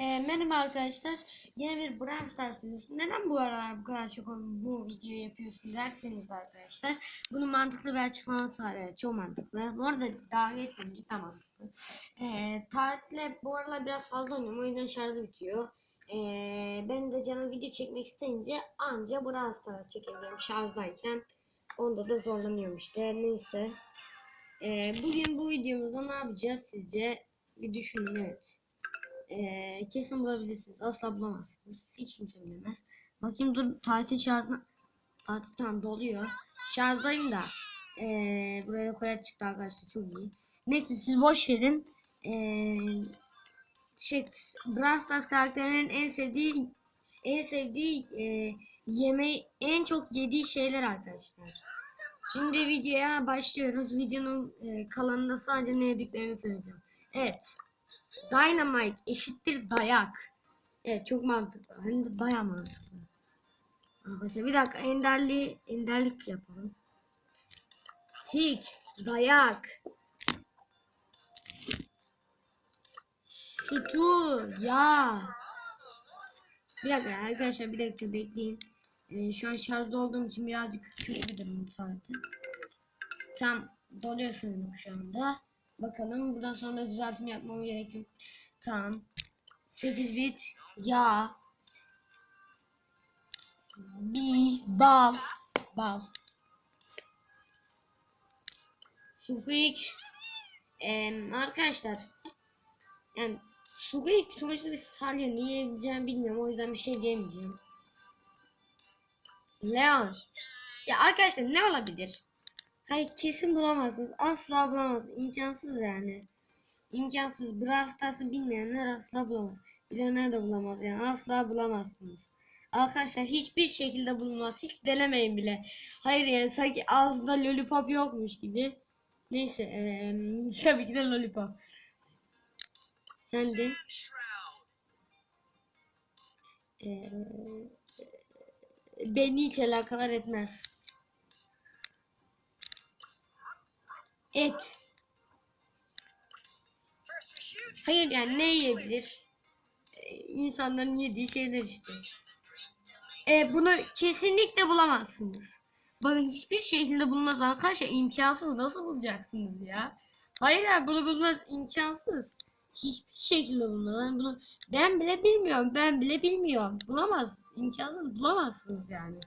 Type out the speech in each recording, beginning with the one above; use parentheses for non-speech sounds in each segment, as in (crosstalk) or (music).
Ee, merhaba arkadaşlar. Yine bir Brawl Stars videosu. Neden bu aralar bu kadar çok bu videoyu yapıyorsun derseniz arkadaşlar. Bunun mantıklı bir açıklaması var. Evet, çok mantıklı. Bu arada daha geçmeyeyim cidden mantıklı. Ee, tatilde bu aralar biraz fazla oynuyorum. O yüzden şarjı bitiyor. Ee, ben de canım video çekmek isteyince anca Brawl Stars çekebiliyorum şarjdayken. Onda da zorlanıyorum işte. Neyse. Ee, bugün bu videomuzda ne yapacağız sizce? Bir düşünün evet. Ee, kesin bulabilirsiniz. Asla bulamazsınız. Hiç kimse bilemez. Bakayım dur tatil şarjına. Tatil tam doluyor. Şarjdayım da. Ee, buraya koyar çıktı arkadaşlar çok iyi. Neyse siz boş verin. Ee, şey, Brawl karakterinin en sevdiği en sevdiği e, yemeği en çok yediği şeyler arkadaşlar. Şimdi videoya başlıyoruz. Videonun e, kalanında sadece ne yediklerini söyleyeceğim. Evet. Dynamite eşittir dayak. Evet çok mantıklı. Hem de baya mantıklı. Arkadaşlar bir dakika enderli enderlik yapalım. Tik, dayak. Sütü, ya. Bir dakika arkadaşlar bir dakika bekleyin. Ee, şu an şarjda olduğum için birazcık kötü bir durum saati. Tam doluyor sanırım şu anda. Bakalım buradan sonra düzeltme yapmam gerek yok. Tamam. 8 bit yağ. Bir bal. Bal. Squeak. Ee, arkadaşlar. Yani Squeak sonuçta bir salya. Niye diyeceğimi bilmiyorum. O yüzden bir şey diyemeyeceğim. Leon. Ya arkadaşlar ne olabilir? Hayır kesin bulamazsınız. Asla bulamazsınız. İmkansız yani. İmkansız. Brawl Stars'ı bilmeyenler asla bulamaz. Bilenler de bulamaz yani. Asla bulamazsınız. Arkadaşlar hiçbir şekilde bulunmaz. Hiç denemeyin bile. Hayır yani sanki ağzında lollipop yokmuş gibi. Neyse. Ee, (laughs) tabii ki de lollipop. Sen de. Ee, beni hiç alakadar etmez. Et. Hayır yani ne yiyebilir? Ee, insanların yediği şeyler işte. Ee, bunu kesinlikle bulamazsınız. Bakın hiçbir şekilde bulmaz arkadaşlar imkansız nasıl bulacaksınız ya? Hayır ya bunu bulmaz imkansız. Hiçbir şekilde bulmaz. Ben bunu ben bile bilmiyorum. Ben bile bilmiyorum. Bulamaz. imkansız bulamazsınız yani.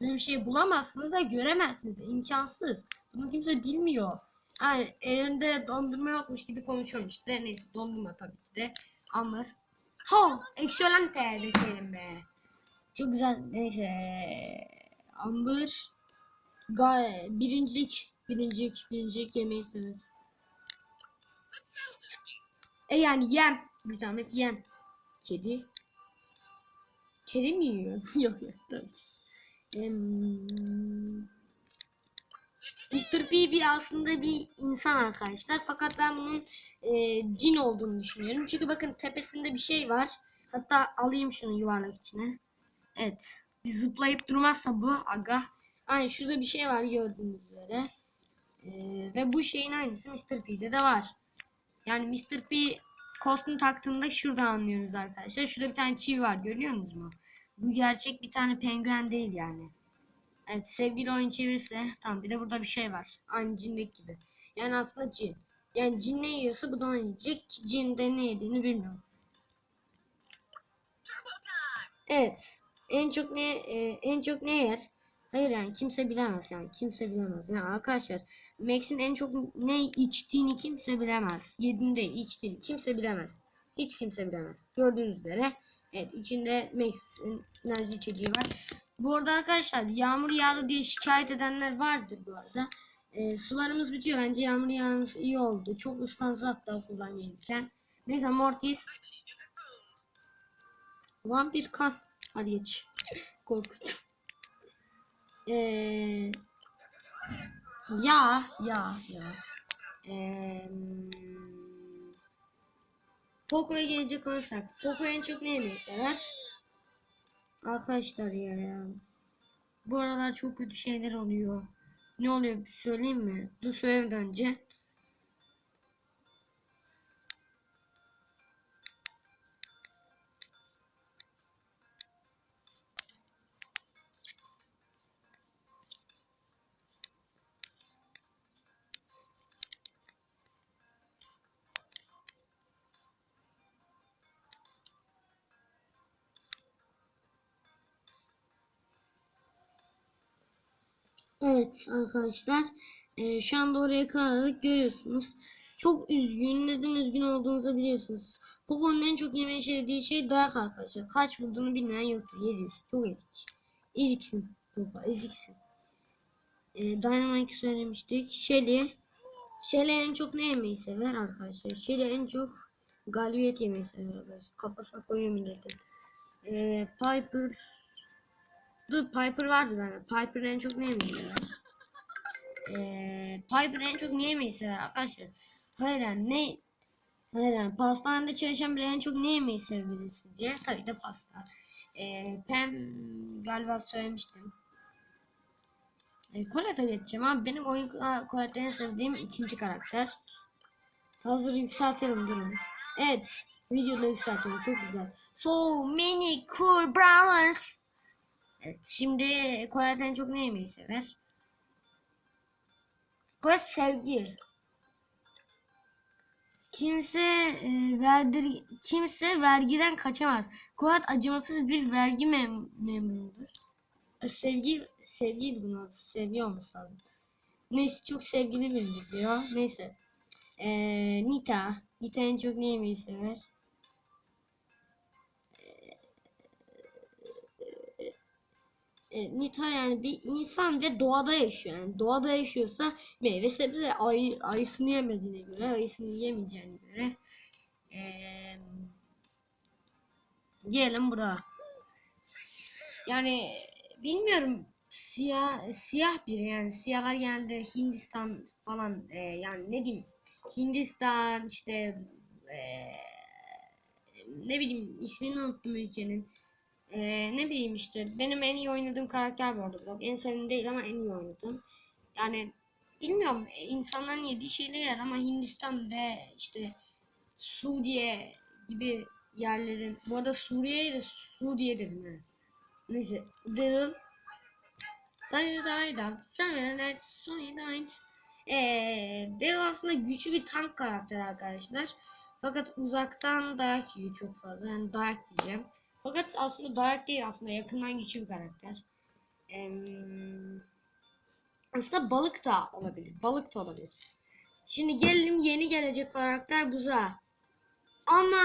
Böyle bir şey bulamazsınız da göremezsiniz imkansız. Bunu kimse bilmiyor. Yani elinde dondurma yokmuş gibi konuşuyorum işte. Neyse dondurma tabii ki de. Amber. Ha, excelente deselim be. Çok güzel. Neyse. Amber. Ga birincilik. Birincilik. Birincilik yemeyi istedim. E yani yem. Bir zahmet yem. Kedi. Kedi mi yiyor? (laughs) yok yok tabii. Em, Mr. P bir aslında bir insan arkadaşlar. Fakat ben bunun e, cin olduğunu düşünüyorum. Çünkü bakın tepesinde bir şey var. Hatta alayım şunu yuvarlak içine. Evet. Bir zıplayıp durmazsa bu aga. Aynen şurada bir şey var gördüğünüz üzere. E, ve bu şeyin aynısı Mr. P'de de var. Yani Mr. P kostüm taktığında şuradan anlıyoruz arkadaşlar. Şurada bir tane çivi var görüyor musunuz mu? Bu gerçek bir tane penguen değil yani. Evet sevgili oyun çevirirse tamam bir de burada bir şey var. Aynı cindeki gibi. Yani aslında cin. Yani cin ne yiyorsa bu da onu yiyecek. Cin de ne yediğini bilmiyorum. Evet. En çok ne e, en çok ne yer? Hayır yani kimse bilemez yani kimse bilemez. Yani arkadaşlar Max'in en çok ne içtiğini kimse bilemez. Yediğini değil içtiğini kimse bilemez. Hiç kimse bilemez. Gördüğünüz üzere evet içinde Max'in enerji içeceği var. Bu arada arkadaşlar yağmur yağdı diye şikayet edenler vardır bu arada. Ee, sularımız bitiyor. Bence yağmur yağması iyi oldu. Çok ıslansa hatta okuldan gelirken. Neyse Mortis. Vampir kan. Hadi geç. (laughs) Korkut. Ee, ya ya ya. Ee, Poco'ya gelecek olursak. Poco en çok ne yemeyi? Arkadaşlar ya, ya. Bu aralar çok kötü şeyler oluyor. Ne oluyor söyleyeyim mi? Dur söylemeden önce. Evet arkadaşlar. Ee, şu anda oraya kararlılık görüyorsunuz. Çok üzgün. Neden üzgün olduğunuzu biliyorsunuz. Poco'nun en çok yemeği sevdiği şey dayak arkadaşlar. Kaç vurduğunu bilmeyen yoktur. 700. Çok ezik. Eziksin. Poco eziksin. Ee, Dynamite söylemiştik. Shelly. Shelly en çok ne yemeyi sever arkadaşlar? Shelly en çok galibiyet yemeyi sever arkadaşlar. Kafasına koyuyor milletin. Ee, Piper. Dur Piper vardı bende. Piper en çok ne yemeyi sever? Ee, Piper en çok ne yemeyi sever arkadaşlar? Hayır yani ne? Hayır yani pastanede çalışan biri en çok ne yemeyi sevebilir sizce? Tabii de pasta. Ee, Pam galiba söylemiştim. E, Colette'a geçeceğim abi. Benim oyun Colette'de en sevdiğim ikinci karakter. Hazır yükseltelim durun. Evet. Videoda yükseltiyorum. Çok güzel. So many cool brothers. Şimdi Colette en çok ne yemeyi sever? Colette sevgi. Kimse e, verdir kimse vergiden kaçamaz. Colette acımasız bir vergi mem memurudur. E, sevgi sevgiydi buna. Sevgi olması lazım. Neyse çok sevgili biridir diyor. Neyse. Ee, Nita. Nita en çok ne yemeyi sever? Ee, Nita yani bir insan ve doğada yaşıyor. Yani doğada yaşıyorsa meyve sebze ay, ayısını yemediğine göre, ayısını yemeyeceğine göre ee, diyelim burada. Yani bilmiyorum siyah siyah biri yani siyahlar genelde Hindistan falan e, yani ne diyeyim Hindistan işte e, ne bileyim ismini unuttum ülkenin e, ne bileyim işte benim en iyi oynadığım karakter bu arada Brock en sevdiğim değil ama en iyi oynadım yani bilmiyorum insanların yediği şeyler yer ama Hindistan ve işte Suriye gibi yerlerin bu arada Suriye'ye de Suriye dedim ha. Neyse Daryl Sayıdaydı. Sayıdaydı. Sayıdaydı. Eee Daryl aslında güçlü bir tank karakter arkadaşlar. Fakat uzaktan dayak yiyor çok fazla. Yani dayak diyeceğim. Fakat aslında dayak değil aslında yakından güçlü bir karakter. Eee aslında balık da olabilir. Balık da olabilir. Şimdi gelelim yeni gelecek karakter Buza. Ama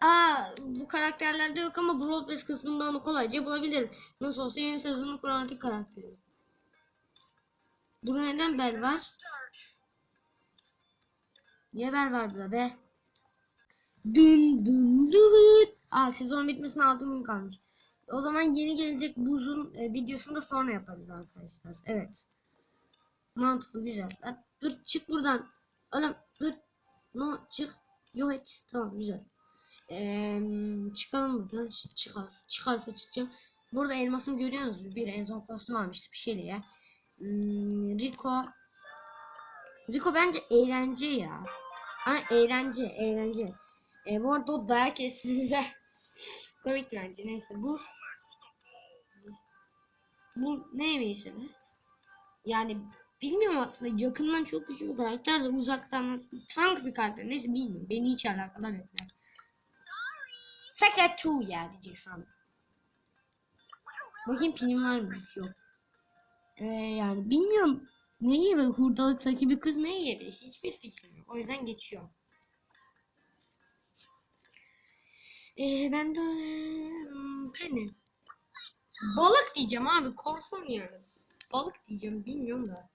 Aa, bu karakterlerde yok ama Brawl Pass kısmında onu kolayca bulabilirim. Nasıl olsa yeni sezonun kromatik karakteri. Burada neden bel var? Niye bel var burada be? Dün dün dün. Aa sezon bitmesine 6 gün kalmış. O zaman yeni gelecek buzun e, videosunu da sonra yaparız arkadaşlar. Evet. Mantıklı güzel. Ha, dur çık buradan. Oğlum dur. No çık. Yok et. Tamam güzel. Ee, çıkalım buradan. Çıkarsa, çıkarsa çıkacağım. Burada elmasımı görüyorsunuz. Bir en son kostüm almıştı bir şeyle ya. Hmm, Rico. Rico bence eğlence ya. Ha eğlence eğlence. E, bu arada o dayak esprimize (laughs) komik bence neyse bu bu ne yemeği sever? Yani bilmiyorum aslında yakından çok güçlü bir karakter de uzaktan tank bir karakter neyse bilmiyorum beni hiç alakadar etmez. Secret 2 ya diyecek sandım. Bakayım pinim var mı? Yok. Ee, yani bilmiyorum. Ne yiyebilir? Hurdalıktaki bir kız ne yiyebilir? Hiçbir fikrim yok. O yüzden geçiyorum. Ee, ben de hmm, hani balık diyeceğim abi korsan yani balık diyeceğim bilmiyorum da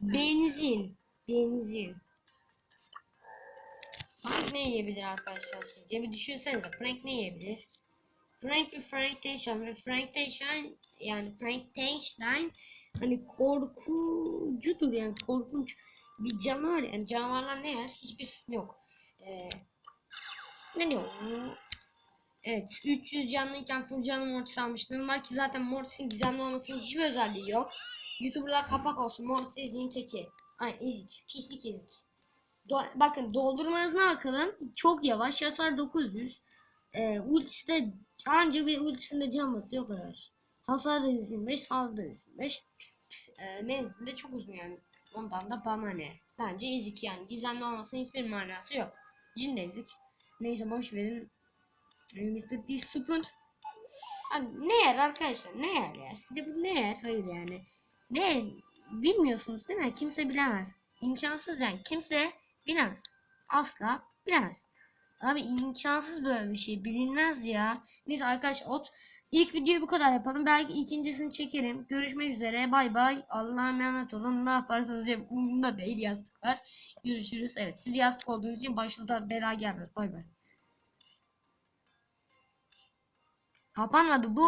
benzin benzin Frank ne yiyebilir arkadaşlar sizce bir düşünsenize Frank ne yiyebilir Frank bir Frankenstein ve Frankenstein yani Frankenstein hani korkucudur yani korkunç bir canavar yani canavarlar ne yer hiçbir fikrim yok ee, ne diyor? Evet 300 canlıyken full canlı Mortis almıştım. Var ki zaten Mortis'in gizemli olmasının hiçbir özelliği yok. Youtuberlar kapak olsun. Mortis izin teki. Ay ezik. Pislik ezik. Do bakın doldurma hızına bakalım. Çok yavaş. Hasar 900. Ee, ultisi anca bir ultisinde can basıyor o kadar. Hasar da 125. Sağlık da 125. Ee, menzili de çok uzun yani. Ondan da bana ne? Bence ezik yani. Gizemli olmasının hiçbir manası yok. Cin de ezik. Neyse boş verin. Mr. Beast Spoon. Abi ne yer arkadaşlar? Ne yer ya? Size bu ne yer? Hayır yani. Ne? Bilmiyorsunuz değil mi? Kimse bilemez. İmkansız yani. Kimse bilemez. Asla bilemez. Abi imkansız böyle bir şey. Bilinmez ya. Neyse arkadaşlar ot. İlk videoyu bu kadar yapalım. Belki ikincisini çekerim. Görüşmek üzere. Bay bay. Allah'a emanet olun. Ne yaparsanız yapın. Umurumda değil yastıklar. Görüşürüz. Evet siz yastık olduğunuz için başınıza bela gelmez. Bay bay. Kapanmadı bu.